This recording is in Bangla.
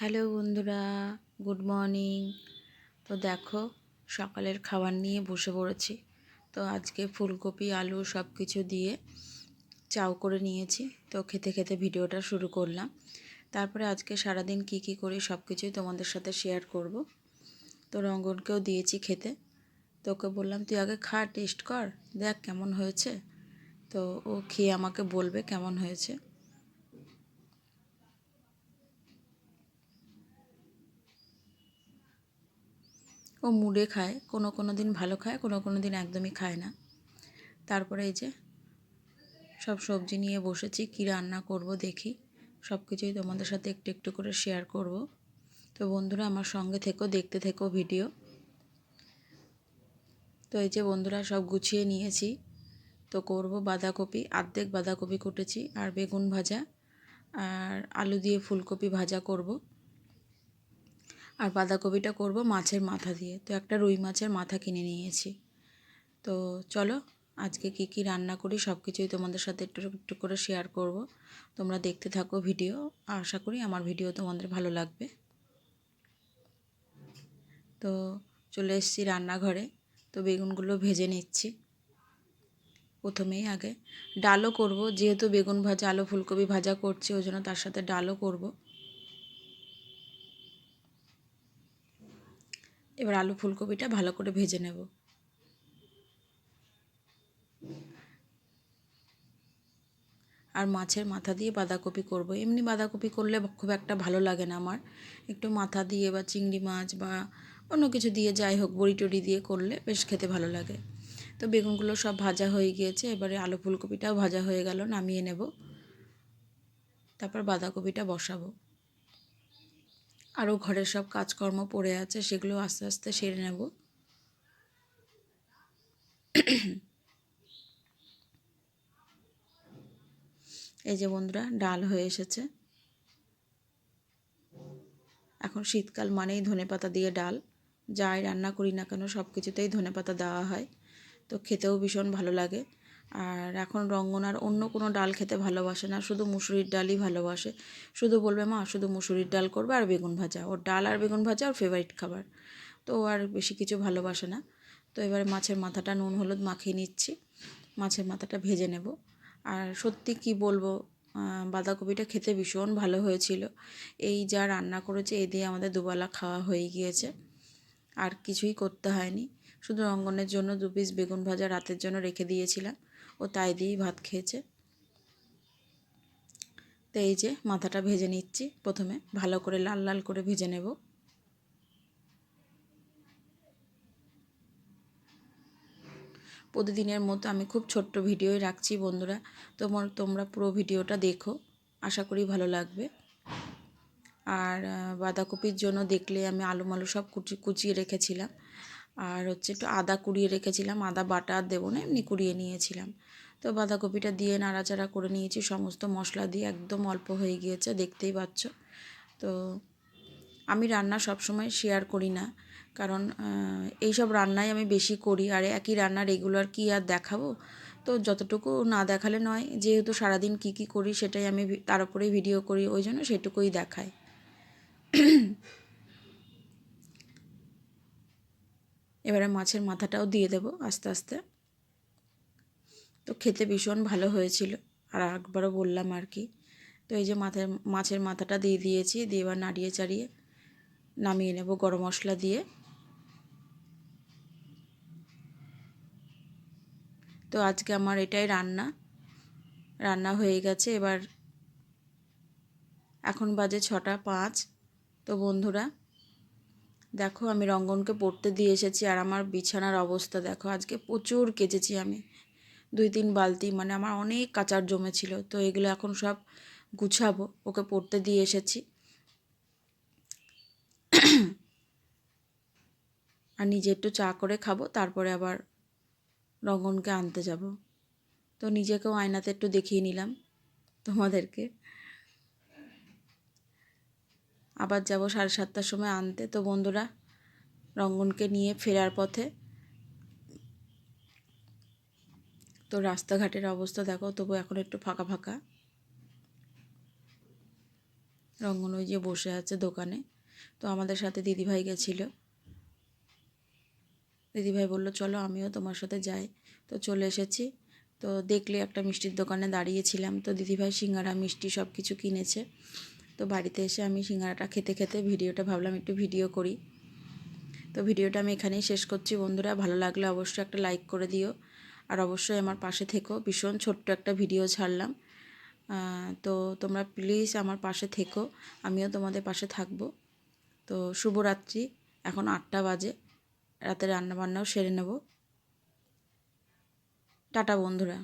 হ্যালো বন্ধুরা, গুড মর্নিং। তো দেখো, সকালের খাবার নিয়ে বসে পড়েছি। তো আজকে ফুলকপি, আলু সব কিছু দিয়ে চাউ করে নিয়েছি। তো খেতে খেতে ভিডিওটা শুরু করলাম। তারপরে আজকে সারাদিন কি কি করি সব কিছুই তোমাদের সাথে শেয়ার করব। তো রঙ্গনকেও দিয়েছি খেতে। তো ওকে বললাম, তুই আগে খা টেস্ট কর, দেখ কেমন হয়েছে। তো ও খেয়ে আমাকে বলবে কেমন হয়েছে। ও মুড়ে খায়, কোনো কোনো দিন ভালো খায়, কোনো কোনো দিন একদমই খায় না। তারপরে এই যে সব সবজি নিয়ে বসেছি, কী রান্না করব দেখি। সব কিছুই তোমাদের সাথে একটু একটু করে শেয়ার করব। তো বন্ধুরা, আমার সঙ্গে থেকো, দেখতে থেকো ভিডিও তো এই যে বন্ধুরা, সব গুছিয়ে নিয়েছি। তো করব বাঁধাকপি আর্ধেক বাঁধাকপি কুটেছি, আর বেগুন ভাজা, আর আলু দিয়ে ফুলকপি ভাজা করব। আর বাঁধাকপিটা করব মাছের মাথা দিয়ে। তো একটা রুই মাছের মাথা কিনে নিয়েছি। তো চলো, আজকে কি কি রান্না করি সব কিছুই তোমাদের সাথে একটু একটু করে শেয়ার করব। তোমরা দেখতে থাকো ভিডিও আশা করি আমার ভিডিও তোমাদের ভালো লাগবে। তো চলে এসেছি রান্নাঘরে। তো বেগুনগুলো ভেজে নিচ্ছি। প্রথমেই আগে ডালও করব। যেহেতু বেগুন ভাজা, আলু ফুলকপি ভাজা করছি, ওই জন্য তার সাথে ডালও করব। এবার আলু ফুলকপিটা ভালো করে ভেজে নেব। আর মাছের মাথা দিয়ে বাঁধাকপি করব। এমনি বাঁধাকপি করলে খুব একটা ভালো লাগে না আমার। একটু মাথা দিয়ে বা চিংড়ি মাছ বা অন্য কিছু দিয়ে যাই হোক, বড়ি টড়ি দিয়ে করলে বেশ খেতে ভালো লাগে। তো বেগুনগুলো সব ভাজা হয়ে গিয়েছে, এবারে আলু ফুলকপিটাও ভাজা হয়ে গেল, নামিয়ে নেব। তারপর বাঁধাকপিটা বসাবো। আরও ঘরের সব কাজকর্ম পড়ে আছে, সেগুলো আস্তে আস্তে সেরে নেব। এই যে বন্ধুরা, ডাল হয়ে এসেছে। এখন শীতকাল মানেই ধনে পাতা দিয়ে ডাল। যাই রান্না করি না কেন সব কিছুতেই ধনে পাতা দেওয়া হয়। তো খেতেও ভীষণ ভালো লাগে। আর এখন রঙ্গনার অন্য কোনো ডাল খেতে ভালোবাসে না, শুধু মুসুরির ডালই ভালোবাসে। শুধু বলবে, মা, শুধু মুসুরির ডাল করবে আর বেগুন ভাজা। ওর ডাল আর বেগুন ভাজা ওর ফেভারিট খাবার। তো আর বেশি কিছু ভালোবাসে না। তো এবারে মাছের মাথাটা, নুন, হলুদ মাখিয়ে নিচ্ছি। মাছের মাথাটা ভেজে নেব। আর সত্যি কি বলব বাঁধাকপিটা খেতে ভীষণ ভালো হয়েছিল। এই যা রান্না করেছে, এ দিয়ে আমাদের দুবেলা খাওয়া হয়ে গিয়েছে। আর কিছুই করতে হয়নি। শুধু রঙ্গনের জন্য দু পিস বেগুন ভাজা রাতের জন্য রেখে দিয়েছিলাম। ও তাই দিয়েই ভাত খেয়েছে। তো এই যে মাথাটা ভেজে নিচ্ছি প্রথমে, ভালো করে লাল লাল করে ভেজে নেব। প্রতিদিনের মতো আমি খুব ছোট্ট ভিডিওই রাখছি বন্ধুরা, তোমার, তোমরা পুরো ভিডিওটা দেখো, আশা করি ভালো লাগবে। আর বাঁধাকপির জন্য দেখলে আমি আলু মালু সব কুচি, কুচিয়ে রেখেছিলাম। আর হচ্ছে একটু আদা কুড়িয়ে রেখেছিলাম, আদা বাটা আর দেবো না, এমনি কুড়িয়ে নিয়েছিলাম। তো বাঁধাকপিটা দিয়ে নাড়াচাড়া করে নিয়েছি, সমস্ত মশলা দিয়ে একদম অল্প হয়ে গিয়েছে, দেখতেই পাচ্ছ। তো আমি রান্না সবসময় শেয়ার করি না, কারণ এই সব রান্নাই আমি বেশি করি, আর একই রান্না রেগুলার কি আর দেখাবো? তো যতটুকু না দেখালে নয়, যেহেতু সারাদিন কি কি করি সেটাই আমি তার উপরেই ভিডিও করি, ওই জন্য সেটুকুই দেখায় এবারে মাছের মাথাটাও দিয়ে দেব আস্তে আস্তে। তো খেতে ভীষণ ভালো হয়েছিল। আর একবারও বললাম আর কি। তো এই যে মাথার, মাছের মাথাটা দিয়ে দিয়েছি, দিয়ে এবার নাড়িয়ে চাড়িয়ে নামিয়ে নেব গরম মশলা দিয়ে। তো আজকে আমার এটাই রান্না। রান্না হয়ে গেছে এবার এখন বাজে ছটা পাঁচ। তো বন্ধুরা দেখো, আমি রঙ্গনকে পড়তে দিয়ে এসেছি আর আমার বিছানার অবস্থা দেখো। আজকে প্রচুর কেচেছি আমি। দুই তিন বালতি মানে আমার অনেক কাচার জমেছিল। তো এগুলো এখন সব গুছাবো। ওকে পড়তে দিয়ে এসেছি। আর নিজে একটু চা করে খাব, তারপরে আবার রঙ্গনকে আনতে যাব। তো নিজেকেও আয়নাতে একটু দেখিয়ে নিলাম তোমাদেরকে। আবার যাব সাড়ে সাতটার সময় আনতে। তো বন্ধুরা, রঙ্গনকে নিয়ে ফেরার পথে। তো রাস্তাঘাটের অবস্থা দেখো, তবু এখন একটু ফাঁকা ফাঁকা। রঙ্গন ওই যে বসে আছে দোকানে। তো আমাদের সাথে দিদিভাই গেছিল। দিদিভাই বলল, চলো আমিও তোমার সাথে যাই। তো চলে এসেছি। তো দেখলে একটা মিষ্টির দোকানে দাঁড়িয়েছিলাম। তো দিদিভাই সিঙ্গারা, মিষ্টি সব কিছু কিনেছে। তো বাড়িতে এসে আমি সিঙ্গারাটা খেতে খেতে ভিডিওটা ভাবলাম একটু ভিডিও করি। তো ভিডিওটা আমি এখানেই শেষ করছি বন্ধুরা, ভালো লাগলে অবশ্যই একটা লাইক করে দিও। আর অবশ্যই আমার পাশে থেকো, ভীষণ ছোট্ট একটা ভিডিও ছাড়লাম। তো তোমরা প্লিজ আমার পাশে থেকো, আমিও তোমাদের পাশে থাকব। তো শুভরাত্রি, এখন আটটা বাজে, রাতে রান্নাবান্নাও সেরে নেব। টাটা বন্ধুরা।